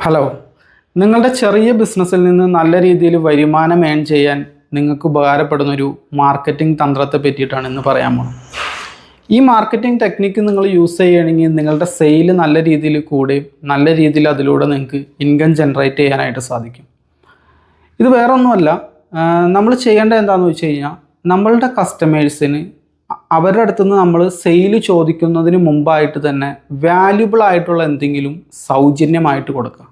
Hello നിങ്ങളുടെ ചെറിയ ബിസിനസ്സിൽ നിന്ന് നല്ല രീതിയിൽ വരുമാനം ഏൺ ചെയ്യാൻ നിങ്ങൾക്ക് ഉപകാരപ്പെടുന്ന ഒരു മാർക്കറ്റിംഗ് തന്ത്രത്തെ പറ്റിയിട്ടാണ് ഇന്ന് പറയാൻ പോകുന്നത് ഈ മാർക്കറ്റിംഗ് ടെക്നിക്ക് നിങ്ങൾ യൂസ് ചെയ്യുകയാണെങ്കിൽ നിങ്ങളുടെ സെയിൽ നല്ല രീതിയിൽ കൂടി നല്ല രീതിയിൽ അതിലൂടെ നിങ്ങൾക്ക് ഇൻകം ജനറേറ്റ് ചെയ്യാനായിട്ട് സാധിക്കും. ഇത് വേറൊന്നുമല്ല നമ്മൾ ചെയ്യേണ്ടത് എന്താണെന്ന് വെച്ച് കഴിഞ്ഞാൽ നമ്മളുടെ കസ്റ്റമേഴ്സിന് അവരുടെ അടുത്ത് നിന്ന് നമ്മൾ സെയിൽ ചോദിക്കുന്നതിന് മുമ്പായിട്ട് തന്നെ വാല്യുബിൾ ആയിട്ടുള്ള എന്തെങ്കിലും സൗജന്യമായിട്ട് കൊടുക്കുക.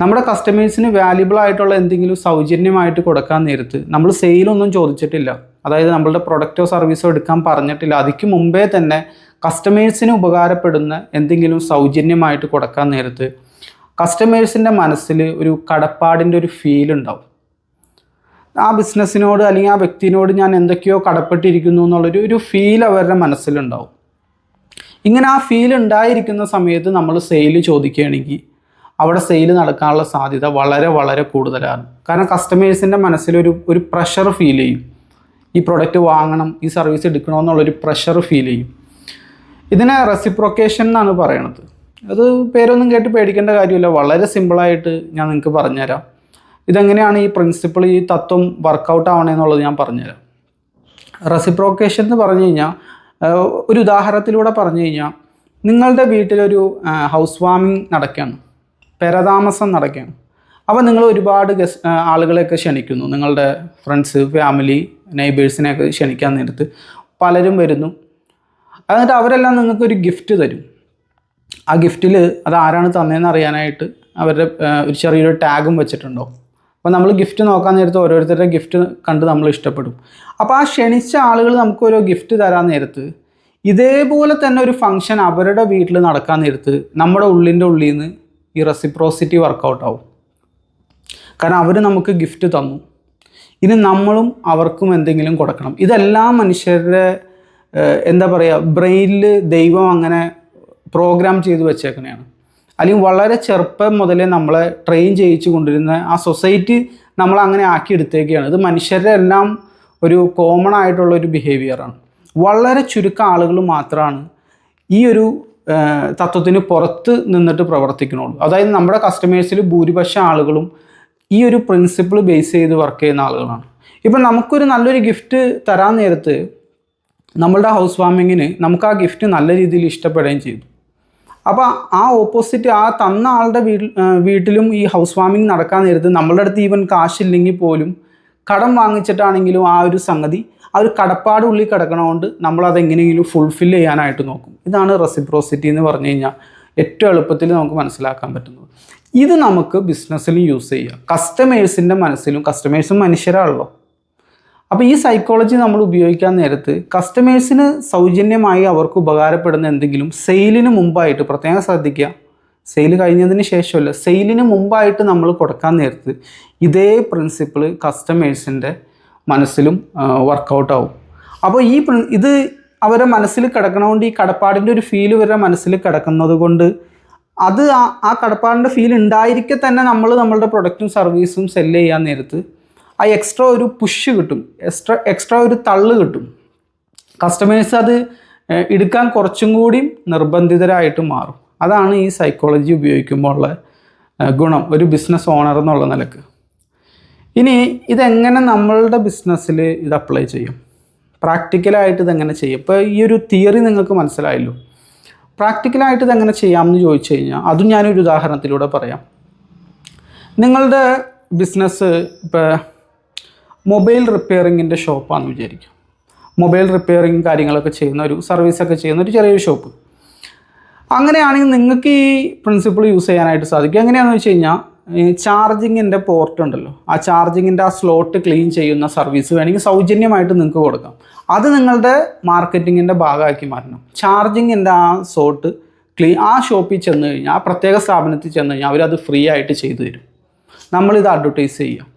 നമ്മുടെ കസ്റ്റമേഴ്സിന് വാല്യുബിൾ ആയിട്ടുള്ള എന്തെങ്കിലും സൗജന്യമായിട്ട് കൊടുക്കാൻ നേരത്ത് നമ്മൾ സെയിലൊന്നും ചോദിച്ചിട്ടില്ല. അതായത് നമ്മളുടെ പ്രൊഡക്റ്റോ സർവീസോ എടുക്കാൻ പറഞ്ഞിട്ടില്ല. അതിക്ക് മുമ്പേ തന്നെ കസ്റ്റമേഴ്സിന് ഉപകാരപ്പെടുന്ന എന്തെങ്കിലും സൗജന്യമായിട്ട് കൊടുക്കാൻ നേരത്ത് കസ്റ്റമേഴ്സിന്റെ മനസ്സിൽ ഒരു കടപ്പാടിന്റെ ഒരു ഫീൽ ഉണ്ടാവും. ആ ബിസിനസ്സിനോട് അല്ലെങ്കിൽ ആ വ്യക്തിനോട് ഞാൻ എന്തൊക്കെയോ കടപ്പെട്ടിരിക്കുന്നു എന്നുള്ളൊരു ഒരു ഫീൽ അവരുടെ മനസ്സിലുണ്ടാവും. ഇങ്ങനെ ആ ഫീൽ ഉണ്ടായിരിക്കുന്ന സമയത്ത് നമ്മൾ സെയിൽ ചോദിക്കുകയാണെങ്കിൽ അവിടെ സെയിൽ നടക്കാനുള്ള സാധ്യത വളരെ വളരെ കൂടുതലാണ്. കാരണം കസ്റ്റമേഴ്സിന്റെ മനസ്സിലൊരു ഒരു പ്രഷർ ഫീൽ ചെയ്യും. ഈ പ്രൊഡക്റ്റ് വാങ്ങണം ഈ സർവീസ് എടുക്കണം എടുക്കണമെന്നുള്ളൊരു പ്രഷർ ഫീൽ ചെയ്യും. ഇതിനെ റെസിപ്രൊക്കേഷൻ എന്നാണ് പറയണത്. അത് പേരൊന്നും കേട്ട് പേടിക്കേണ്ട കാര്യമില്ല. വളരെ സിമ്പിളായിട്ട് ഞാൻ നിങ്ങൾക്ക് പറഞ്ഞുതരാം. ഇതെങ്ങനെയാണ് ഈ പ്രിൻസിപ്പിൾ ഈ തത്വം വർക്കൗട്ട് ആവണേന്നുള്ളത് ഞാൻ പറഞ്ഞുതരാം. റെസിപ്രോക്കേഷൻ എന്ന് പറഞ്ഞു കഴിഞ്ഞാൽ ഒരു ഉദാഹരണത്തിലൂടെ പറഞ്ഞു കഴിഞ്ഞാൽ നിങ്ങളുടെ വീട്ടിലൊരു ഹൗസ് വാമിങ് നടക്കുകയാണ്. പെരതാമസം നടക്കുകയാണ്. അപ്പോൾ നിങ്ങൾ ഒരുപാട് ഗസ് ആളുകളെയൊക്കെ ക്ഷണിക്കുന്നു. നിങ്ങളുടെ ഫ്രണ്ട്സ് ഫാമിലി നെയ്ബേഴ്സിനെയൊക്കെ ക്ഷണിക്കാൻ നേരത്ത് പലരും വരുന്നു. എന്നിട്ട് അവരെല്ലാം നിങ്ങൾക്ക് ഒരു ഗിഫ്റ്റ് തരും. ആ ഗിഫ്റ്റിൽ അത് ആരാണ് തന്നതെന്ന് അറിയാനായിട്ട് അവരുടെ ഒരു ചെറിയൊരു ടാഗും വെച്ചിട്ടുണ്ടാവും. അപ്പോൾ നമ്മൾ ഗിഫ്റ്റ് നോക്കാൻ നേരത്ത് ഓരോരുത്തരുടെ ഗിഫ്റ്റ് കണ്ട് നമ്മൾ ഇഷ്ടപ്പെടും. അപ്പോൾ ആ ക്ഷണിച്ച ആളുകൾ നമുക്ക് ഓരോ ഗിഫ്റ്റ് തരാൻ നേരത്ത് ഇതേപോലെ തന്നെ ഒരു ഫംഗ്ഷൻ അവരുടെ വീട്ടിൽ നടക്കാൻ നേരത്ത് നമ്മുടെ ഉള്ളിന്റെ ഉള്ളിൽ നിന്ന് ഈ റെസിപ്രോസിറ്റി വർക്കൗട്ട് ആവും. കാരണം അവർ നമുക്ക് ഗിഫ്റ്റ് തന്നു. ഇനി നമ്മളും അവർക്കും എന്തെങ്കിലും കൊടുക്കണം. ഇതെല്ലാ മനുഷ്യരുടെ എന്താ പറയുക ബ്രെയിനിൽ ദൈവം അങ്ങനെ പ്രോഗ്രാം ചെയ്ത് വെച്ചേക്കണെയാണ്. അല്ലെങ്കിൽ വളരെ ചെറുപ്പം മുതലേ നമ്മളെ ട്രെയിൻ ചെയ്യിച്ചു കൊണ്ടിരുന്ന ആ സൊസൈറ്റി നമ്മൾ അങ്ങനെ ആക്കി എടുത്തേക്കുകയാണ് ഇത് മനുഷ്യരുടെ എല്ലാം ഒരു കോമൺ ആയിട്ടുള്ള ഒരു ബിഹേവിയറാണ് വളരെ ചുരുക്കം ആളുകൾ മാത്രമാണ് ഈ ഒരു തത്വത്തിന് പുറത്ത് നിന്നിട്ട് പ്രവർത്തിക്കണുള്ളൂ. അതായത് നമ്മുടെ കസ്റ്റമേഴ്സിൽ ഭൂരിപക്ഷം ആളുകളും ഈ ഒരു പ്രിൻസിപ്പിൾ ബേസ് ചെയ്ത് വർക്ക് ചെയ്യുന്ന ആളുകളാണ്. ഇപ്പം നമുക്കൊരു നല്ലൊരു ഗിഫ്റ്റ് തരാൻ നേരത്ത് നമ്മളുടെ ഹൗസ് വാമിങ്ങിന് നമുക്ക് ആ ഗിഫ്റ്റ് നല്ല രീതിയിൽ ഇഷ്ടപ്പെടുകയും ചെയ്തു. അപ്പോൾ ആ ഓപ്പോസിറ്റ് ആ തന്ന ആളുടെ വീട്ടിലും ഈ ഹൗസ് വാമിങ് നടക്കാൻ നേരത്ത് നമ്മളുടെ അടുത്ത് ഈവൻ കാശില്ലെങ്കിൽ പോലും കടം വാങ്ങിച്ചിട്ടാണെങ്കിലും ആ ഒരു സംഗതി ആ ഒരു കടപ്പാട് ഉള്ളിൽ കിടക്കണതുകൊണ്ട് നമ്മൾ എങ്ങനെയെങ്കിലും ഫുൾഫിൽ ചെയ്യാനായിട്ട് നോക്കും. ഇതാണ് റെസിപ്രോസിറ്റി എന്ന് പറഞ്ഞു കഴിഞ്ഞാൽ ഏറ്റവും എളുപ്പത്തിൽ നമുക്ക് മനസ്സിലാക്കാൻ പറ്റുന്നത്. ഇത് നമുക്ക് ബിസിനസ്സിലും യൂസ് ചെയ്യാം. കസ്റ്റമേഴ്സിന്റെ മനസ്സിലും കസ്റ്റമേഴ്സും മനുഷ്യരാണല്ലോ. അപ്പോൾ ഈ സൈക്കോളജി നമ്മൾ ഉപയോഗിക്കാൻ നേരത്ത് കസ്റ്റമേഴ്സിന് സൗജന്യമായി അവർക്ക് ഉപകാരപ്പെടുന്ന എന്തെങ്കിലും സെയിലിന് മുമ്പായിട്ട് പ്രത്യേകം ശ്രദ്ധിക്കുക. സെയിൽ കഴിഞ്ഞതിന് ശേഷമല്ല സെയിലിന് മുമ്പായിട്ട് നമ്മൾ കൊടുക്കാൻ നേരത്ത് ഇതേ പ്രിൻസിപ്പിൾ കസ്റ്റമേഴ്സിന്റെ മനസ്സിലും വർക്കൗട്ടാവും അപ്പോൾ ഈ ഇത് അവരുടെ മനസ്സിൽ കിടക്കണതുകൊണ്ട് ഈ കടപ്പാടിന്റെ ഒരു ഫീൽ ഇവരുടെ മനസ്സിൽ കിടക്കുന്നത് കൊണ്ട് അത് ആ ആ കടപ്പാടിന്റെ ഫീൽ ഉണ്ടായിരിക്കെ തന്നെ നമ്മൾ നമ്മളുടെ പ്രൊഡക്റ്റും സർവീസും സെല്ല് ചെയ്യാൻ നേരത്ത് ആ എക്സ്ട്രാ ഒരു പുഷ് കിട്ടും. എക്സ്ട്രാ എക്സ്ട്രാ ഒരു തള്ള് കിട്ടും. കസ്റ്റമേഴ്സ് അത് എടുക്കാൻ കുറച്ചും കൂടി നിർബന്ധിതരായിട്ട് മാറും. അതാണ് ഈ സൈക്കോളജി ഉപയോഗിക്കുമ്പോൾ ഉള്ള ഗുണം. ഒരു ബിസിനസ് ഓണർ എന്നുള്ള നിലയ്ക്ക്. ഇനി ഇതെങ്ങനെ നമ്മളുടെ ബിസിനസ്സിൽ ഇത് അപ്ലൈ ചെയ്യും? പ്രാക്ടിക്കലായിട്ട് ഇതെങ്ങനെ ചെയ്യും? ഇപ്പോൾ ഈ ഒരു തിയറി നിങ്ങൾക്ക് മനസ്സിലായല്ലോ. പ്രാക്ടിക്കലായിട്ട് ഇതെങ്ങനെ ചെയ്യാമെന്ന് ചോദിച്ചു കഴിഞ്ഞാൽ അതും ഞാനൊരു ഉദാഹരണത്തിലൂടെ പറയാം. നിങ്ങളുടെ ബിസിനസ് ഇപ്പോൾ മൊബൈൽ റിപ്പയറിങ്ങിന്റെ ഷോപ്പാണെന്ന് വിചാരിക്കും. മൊബൈൽ റിപ്പയറിങ് കാര്യങ്ങളൊക്കെ ചെയ്യുന്ന ഒരു സർവീസൊക്കെ ചെയ്യുന്ന ഒരു ചെറിയൊരു ഷോപ്പ് അങ്ങനെയാണെങ്കിൽ നിങ്ങൾക്ക് ഈ പ്രിൻസിപ്പിൾ യൂസ് ചെയ്യാനായിട്ട് സാധിക്കും. എങ്ങനെയാണെന്ന് വെച്ച് കഴിഞ്ഞാൽ ചാർജിങ്ങിന്റെ പോർട്ട് ഉണ്ടല്ലോ. ആ ചാർജിങ്ങിന്റെ ആ സ്ലോട്ട് ക്ലീൻ ചെയ്യുന്ന സർവീസ് വേണമെങ്കിൽ സൗജന്യമായിട്ട് നിങ്ങൾക്ക് കൊടുക്കാം. അത് നിങ്ങളുടെ മാർക്കറ്റിങ്ങിന്റെ ഭാഗമാക്കി മാറ്റണം. ചാർജിങ്ങിന്റെ ആ സോട്ട് ക്ലീൻ ആ ഷോപ്പിൽ ചെന്ന് കഴിഞ്ഞാൽ ആ പ്രത്യേക സ്ഥാപനത്തിൽ ചെന്ന് കഴിഞ്ഞാൽ അവരത് ഫ്രീ ആയിട്ട് ചെയ്തു തരും. നമ്മളിത് അഡ്വർട്ടൈസ് ചെയ്യുക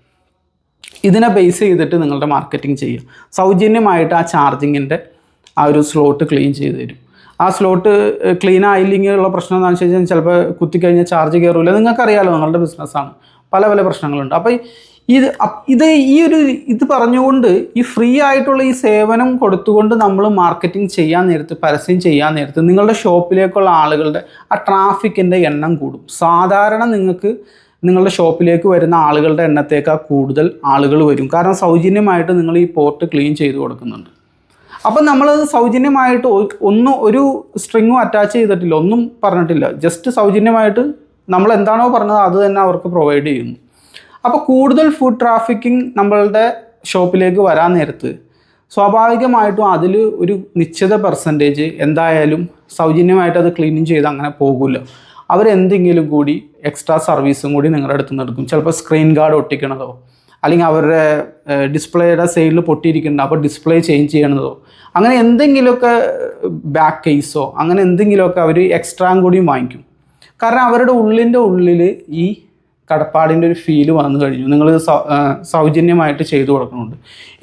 ഇതിനെ ബേസ് ചെയ്തിട്ട് നിങ്ങളുടെ മാർക്കറ്റിംഗ് ചെയ്യുക. സൗജന്യമായിട്ട് ആ ചാർജിങ്ങിന്റെ ആ ഒരു സ്ലോട്ട് ക്ലീൻ ചെയ്ത് തരും. ആ സ്ലോട്ട് ക്ലീൻ ആയില്ലെങ്കിൽ ഉള്ള പ്രശ്നം എന്താണെന്ന് വെച്ച് കഴിഞ്ഞാൽ ചിലപ്പോൾ കുത്തിക്കഴിഞ്ഞാൽ ചാർജ് കയറില്ല നിങ്ങൾക്കറിയാലോ നിങ്ങളുടെ ബിസിനസ്സാണ് പല പല പ്രശ്നങ്ങളുണ്ട്. അപ്പോൾ ഇത് ഇത് ഈ ഒരു ഇത് പറഞ്ഞുകൊണ്ട് ഈ ഫ്രീ ആയിട്ടുള്ള ഈ സേവനം കൊടുത്തുകൊണ്ട് നമ്മൾ മാർക്കറ്റിംഗ് ചെയ്യാൻ നേരത്ത് പരസ്യം ചെയ്യാൻ നേരത്ത് നിങ്ങളുടെ ഷോപ്പിലേക്കുള്ള ആളുകളുടെ ആ ട്രാഫിക്കിന്റെ എണ്ണം കൂടും. സാധാരണ നിങ്ങൾക്ക് നിങ്ങളുടെ ഷോപ്പിലേക്ക് വരുന്ന ആളുകളുടെ എണ്ണത്തേക്കാൾ കൂടുതൽ ആളുകൾ വരും. കാരണം സൗജന്യമായിട്ട് നിങ്ങൾ ഈ പോർട്ട് ക്ലീൻ ചെയ്ത് കൊടുക്കുന്നുണ്ട്. അപ്പം നമ്മളത് സൗജന്യമായിട്ട് ഒന്നും ഒരു സ്ട്രിങ്ങും അറ്റാച്ച് ചെയ്തിട്ടില്ല. ഒന്നും പറഞ്ഞിട്ടില്ല. ജസ്റ്റ് സൗജന്യമായിട്ട് നമ്മൾ എന്താണോ പറഞ്ഞത് അത് തന്നെ അവർക്ക് പ്രൊവൈഡ് ചെയ്യുന്നു. അപ്പോൾ കൂടുതൽ ഫുഡ് ട്രാഫിക്കിംഗ് നമ്മളുടെ ഷോപ്പിലേക്ക് വരാൻ നേരത്ത് സ്വാഭാവികമായിട്ടും അതിൽ ഒരു നിശ്ചിത പെർസെന്റേജ് എന്തായാലും സൗജന്യമായിട്ട് അത് ക്ലീനിങ് ചെയ്ത് അങ്ങനെ പോകില്ല അവരെന്തെങ്കിലും കൂടി എക്സ്ട്രാ സർവീസും കൂടി നിങ്ങളുടെ അടുത്ത് നിന്ന് എടുക്കും ചിലപ്പോൾ സ്ക്രീൻ ഗാർഡ് ഒട്ടിക്കണതോ അല്ലെങ്കിൽ അവരുടെ ഡിസ്പ്ലേയുടെ സൈഡിൽ പൊട്ടിയിരിക്കുന്നുണ്ട് അപ്പോൾ ഡിസ്പ്ലേ ചേഞ്ച് ചെയ്യണതോ അങ്ങനെ എന്തെങ്കിലുമൊക്കെ ബാക്ക് കേസോ അങ്ങനെ എന്തെങ്കിലുമൊക്കെ അവർ എക്സ്ട്രാ കൂടിയും വാങ്ങിക്കും. കാരണം അവരുടെ ഉള്ളിന്റെ ഉള്ളിൽ ഈ കടപ്പാടിന്റെ ഒരു ഫീൽ വന്നു കഴിഞ്ഞു. നിങ്ങൾ സൗജന്യമായിട്ട് ചെയ്തു കൊടുക്കുന്നുണ്ട്.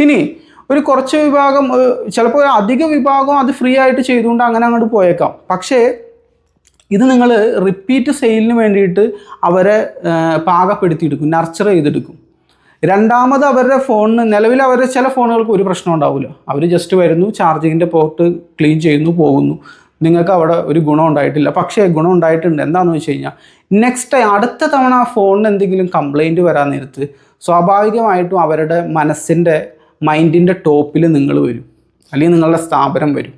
ഇനി ഒരു കുറച്ച് വിഭാഗം ചിലപ്പോൾ അധിക വിഭാഗം അത് ഫ്രീ ആയിട്ട് ചെയ്തുകൊണ്ട് അങ്ങനെ അങ്ങോട്ട് പോയേക്കാം. പക്ഷേ ഇത് നിങ്ങൾ റിപ്പീറ്റ് സെയിലിന് വേണ്ടിയിട്ട് അവരെ പാകപ്പെടുത്തി പാകപ്പെടുത്തിയെടുക്കും നർച്ചർ ചെയ്തെടുക്കും. രണ്ടാമത് അവരുടെ ഫോണിന് നിലവിൽ അവരുടെ ചില ഫോണുകൾക്ക് ഒരു പ്രശ്നം ഉണ്ടാവില്ല. അവർ ജസ്റ്റ് വരുന്നു ചാർജിങ്ങിന്റെ പോർട്ട് ക്ലീൻ ചെയ്യുന്നു പോകുന്നു. നിങ്ങൾക്ക് അവിടെ ഒരു ഗുണം ഉണ്ടായിട്ടില്ല. പക്ഷേ ഗുണം ഉണ്ടായിട്ടുണ്ട്. എന്താണെന്ന് വെച്ച് കഴിഞ്ഞാൽ നെക്സ്റ്റ് അടുത്ത തവണ ആ ഫോണിന് എന്തെങ്കിലും കംപ്ലൈന്റ് വരാൻ നേരത്ത് സ്വാഭാവികമായിട്ടും അവരുടെ മനസ്സിന്റെ മൈൻഡിന്റെ ടോപ്പിൽ നിങ്ങൾ വരും. അല്ലെങ്കിൽ നിങ്ങളുടെ സ്ഥാപനം വരും.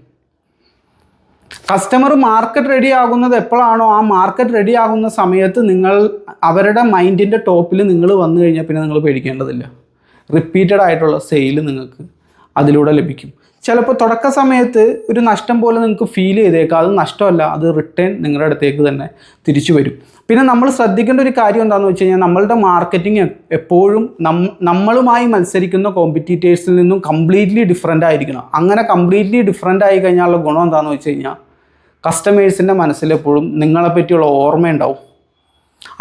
കസ്റ്റമർ മാർക്കറ്റ് റെഡി ആകുന്നത് എപ്പോഴാണോ ആ മാർക്കറ്റ് റെഡി ആകുന്ന സമയത്ത് നിങ്ങൾ അവരുടെ മൈൻഡിന്റെ ടോപ്പിൽ നിങ്ങൾ വന്നു കഴിഞ്ഞാൽ പിന്നെ നിങ്ങൾ പേടിക്കേണ്ടതില്ല. റിപ്പീറ്റഡ് ആയിട്ടുള്ള സെയിൽ നിങ്ങൾക്ക് അതിലൂടെ ലഭിക്കും. ചിലപ്പോൾ തുടക്ക സമയത്ത് ഒരു നഷ്ടം പോലെ നിങ്ങൾക്ക് ഫീൽ ചെയ്തേക്കാം. അത് നഷ്ടമല്ല അത് റിട്ടേൺ നിങ്ങളുടെ അടുത്തേക്ക് തന്നെ തിരിച്ചു വരും. പിന്നെ നമ്മൾ ശ്രദ്ധിക്കേണ്ട ഒരു കാര്യം എന്താണെന്ന് വെച്ച് കഴിഞ്ഞാൽ നമ്മളുടെ മാർക്കറ്റിംഗ് എപ്പോഴും നമ്മളുമായി മത്സരിക്കുന്ന കോമ്പറ്റീറ്റേഴ്സിൽ നിന്നും കംപ്ലീറ്റ്ലി ഡിഫറെന്റ് ആയിരിക്കണം. അങ്ങനെ കംപ്ലീറ്റ്ലി ഡിഫറെന്റ് ആയി കഴിഞ്ഞാലുള്ള ഗുണം എന്താണെന്ന് വെച്ച് കഴിഞ്ഞാൽ കസ്റ്റമേഴ്സിന്റെ മനസ്സിലെപ്പോഴും നിങ്ങളെ പറ്റിയുള്ള ഓർമ്മയുണ്ടാവും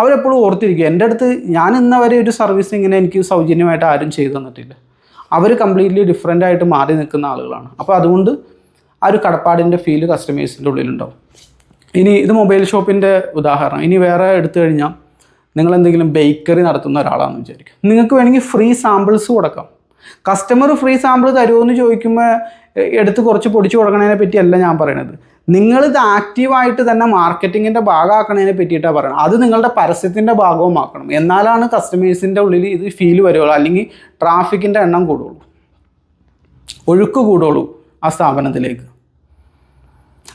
അവരെപ്പോഴും ഓർത്തിരിക്കും. എന്റെ അടുത്ത് ഞാൻ ഇന്നവരെ ഒരു സർവീസ് ഇങ്ങനെ എനിക്ക് സൗജന്യമായിട്ട് ആരും ചെയ്തു തന്നിട്ടില്ല. അവർ കംപ്ലീറ്റ്ലി ഡിഫറെന്റ് ആയിട്ട് മാറി നിൽക്കുന്ന ആളുകളാണ്. അപ്പോൾ അതുകൊണ്ട് ആ ഒരു കടപ്പാടിന്റെ ഫീൽ കസ്റ്റമേഴ്സിന്റെ ഉള്ളിലുണ്ടാവും. ഇനി ഇത് മൊബൈൽ ഷോപ്പിന്റെ ഉദാഹരണം. ഇനി വേറെ എടുത്തു കഴിഞ്ഞാൽ നിങ്ങൾ എന്തെങ്കിലും ബേക്കറി നടത്തുന്ന ഒരാളാണെന്ന് വിചാരിക്കും. നിങ്ങൾക്ക് വേണമെങ്കിൽ ഫ്രീ സാമ്പിൾസ് കൊടുക്കാം. കസ്റ്റമർ ഫ്രീ സാമ്പിൾ തരുമോ എന്ന് ചോദിക്കുമ്പോൾ എടുത്ത് കുറച്ച് പൊടിച്ചു കൊടുക്കണതിനെ പറ്റിയല്ല ഞാൻ പറയണത്. നിങ്ങളിത് ആക്റ്റീവായിട്ട് തന്നെ മാർക്കറ്റിങ്ങിന്റെ ഭാഗമാക്കണതിനെ പറ്റിയിട്ടാണ് പറയണം അത് നിങ്ങളുടെ പരസ്യത്തിന്റെ ഭാഗവും ആക്കണം എന്നാലാണ് കസ്റ്റമേഴ്സിന്റെ ഉള്ളിൽ ഇത് ഫീൽ വരുള്ളൂ അല്ലെങ്കിൽ ട്രാഫിക്കിന്റെ എണ്ണം കൂടുള്ളൂ ഒഴുക്ക് കൂടുള്ളൂ ആ സ്ഥാപനത്തിലേക്ക്.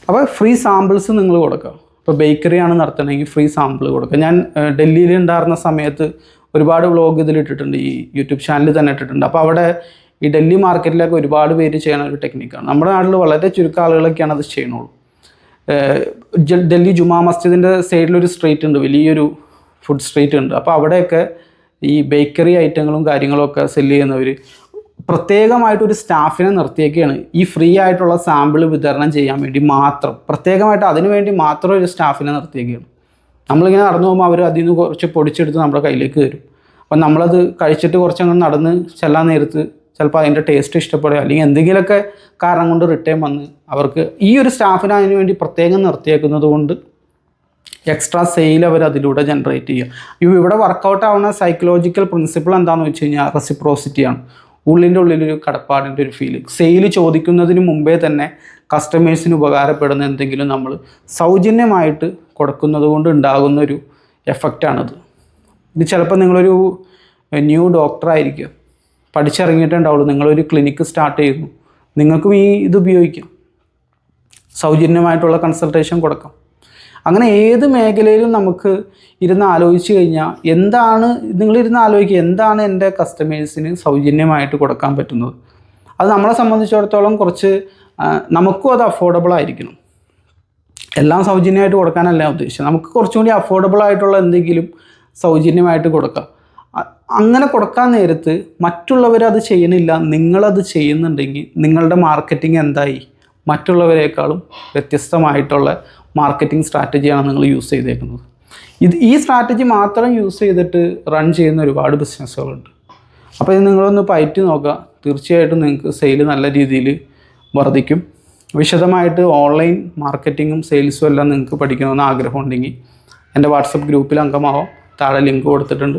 അപ്പോൾ ഫ്രീ സാമ്പിൾസ് നിങ്ങൾ കൊടുക്കുക. ഇപ്പോൾ ബേക്കറിയാണ് നടത്തണമെങ്കിൽ ഫ്രീ സാമ്പിൾ കൊടുക്കുക. ഞാൻ ഡൽഹിയിൽ ഉണ്ടായിരുന്ന സമയത്ത് ഒരുപാട് വ്ലോഗ് ഇതിൽ ഇട്ടിട്ടുണ്ട്. ഈ യൂട്യൂബ് ചാനലിൽ തന്നെ ഇട്ടിട്ടുണ്ട്. അപ്പോൾ അവിടെ ഈ ഡൽഹി മാർക്കറ്റിലൊക്കെ ഒരുപാട് പേര് ചെയ്യണ ഒരു ടെക്നിക്കാണ് നമ്മുടെ നാട്ടിൽ വളരെ ചുരുക്കം ആളുകളൊക്കെയാണ് അത് ചെയ്യണുള്ളൂ ഡൽഹി ജുമാ മസ്ജിദിന്റെ സൈഡിലൊരു സ്ട്രീറ്റ് ഉണ്ട് വലിയൊരു ഫുഡ് സ്ട്രീറ്റ് ഉണ്ട്. അപ്പോൾ അവിടെയൊക്കെ ഈ ബേക്കറി ഐറ്റങ്ങളും കാര്യങ്ങളൊക്കെ സെല്ല് ചെയ്യുന്നവർ പ്രത്യേകമായിട്ടൊരു സ്റ്റാഫിനെ നിർത്തിയൊക്കെയാണ് ഈ ഫ്രീ ആയിട്ടുള്ള സാമ്പിൾ വിതരണം ചെയ്യാൻ വേണ്ടി മാത്രം പ്രത്യേകമായിട്ട് അതിനു വേണ്ടി മാത്രം ഒരു സ്റ്റാഫിനെ നിർത്തിയൊക്കെയാണ് നമ്മളിങ്ങനെ നടന്നു പോകുമ്പോൾ അവർ അതിൽ നിന്ന് കുറച്ച് പൊടിച്ചെടുത്ത് നമ്മുടെ കയ്യിലേക്ക് തരും. അപ്പം നമ്മളത് കഴിച്ചിട്ട് കുറച്ചങ്ങ് നടന്ന് ചെല്ലാൻ നേരത്ത് ചിലപ്പോൾ അതിന്റെ ടേസ്റ്റ് ഇഷ്ടപ്പെടുക അല്ലെങ്കിൽ എന്തെങ്കിലുമൊക്കെ കാരണം കൊണ്ട് റിട്ടേൺ വന്ന് അവർക്ക് ഈ ഒരു സ്റ്റാഫിനെ അതിന് വേണ്ടി പ്രത്യേകം നിർത്തിയേക്കുന്നത് കൊണ്ട് എക്സ്ട്രാ സെയിൽ അവർ അതിലൂടെ ജനറേറ്റ് ചെയ്യുക. ഇവ ഇവിടെ വർക്കൗട്ട് ആവുന്ന സൈക്കോളജിക്കൽ പ്രിൻസിപ്പിൾ എന്താണെന്ന് വെച്ച് കഴിഞ്ഞാൽ റെസിപ്രോസിറ്റിയാണ് ഉള്ളിന്റെ ഉള്ളിലൊരു കടപ്പാടിന്റെ ഒരു ഫീൽ സെയിൽ ചോദിക്കുന്നതിന് മുമ്പേ തന്നെ കസ്റ്റമേഴ്സിന് ഉപകാരപ്പെടുന്ന എന്തെങ്കിലും നമ്മൾ സൗജന്യമായിട്ട് കൊടുക്കുന്നത് കൊണ്ട് ഉണ്ടാകുന്ന ഒരു എഫക്റ്റാണത് ഇത് ചിലപ്പോൾ നിങ്ങളൊരു ന്യൂ ഡോക്ടറായിരിക്കും പഠിച്ചിറങ്ങിയിട്ടുണ്ടാവുള്ളൂ. നിങ്ങളൊരു ക്ലിനിക്ക് സ്റ്റാർട്ട് ചെയ്യുന്നു. നിങ്ങൾക്കും ഈ ഇത് ഉപയോഗിക്കാം. സൗജന്യമായിട്ടുള്ള കൺസൾട്ടേഷൻ കൊടുക്കാം. അങ്ങനെ ഏത് മേഖലയിലും നമുക്ക് ഇരുന്ന് ആലോചിച്ച് കഴിഞ്ഞാൽ എന്താണ് നിങ്ങളിരുന്ന് ആലോചിക്കുക എന്താണ് എന്റെ കസ്റ്റമേഴ്സിന് സൗജന്യമായിട്ട് കൊടുക്കാൻ പറ്റുന്നത്? അത് നമ്മളെ സംബന്ധിച്ചിടത്തോളം കുറച്ച് നമുക്കും അത് അഫോർഡബിൾ ആയിരിക്കണം. എല്ലാം സൗജന്യമായിട്ട് കൊടുക്കാനല്ല ഉദ്ദേശിച്ചത്. നമുക്ക് കുറച്ചും കൂടി അഫോർഡബിൾ ആയിട്ടുള്ള എന്തെങ്കിലും സൗജന്യമായിട്ട് കൊടുക്കാം. അങ്ങനെ കൊടുക്കാൻ നേരത്ത് മറ്റുള്ളവർ അത് ചെയ്യണില്ല നിങ്ങളത് ചെയ്യുന്നുണ്ടെങ്കിൽ നിങ്ങളുടെ മാർക്കറ്റിംഗ് എന്തായി? മറ്റുള്ളവരെക്കാളും വ്യത്യസ്തമായിട്ടുള്ള മാർക്കറ്റിംഗ് സ്ട്രാറ്റജിയാണ് നിങ്ങൾ യൂസ് ചെയ്തേക്കുന്നത്. ഇത് ഈ സ്ട്രാറ്റജി മാത്രം യൂസ് ചെയ്തിട്ട് റൺ ചെയ്യുന്ന ഒരുപാട് ബിസിനസ്സുകളുണ്ട് അപ്പോൾ ഇത് നിങ്ങളൊന്ന് പയറ്റി നോക്കുക. തീർച്ചയായിട്ടും നിങ്ങൾക്ക് സെയിൽ നല്ല രീതിയിൽ വർദ്ധിക്കും. വിശദമായിട്ട് ഓൺലൈൻ മാർക്കറ്റിങ്ങും സെയിൽസും എല്ലാം നിങ്ങൾക്ക് പഠിക്കണമെന്ന് ആഗ്രഹമുണ്ടെങ്കിൽ എന്റെ വാട്സപ്പ് ഗ്രൂപ്പിൽ അംഗമാവാം. താഴെ ലിങ്ക് കൊടുത്തിട്ടുണ്ട്.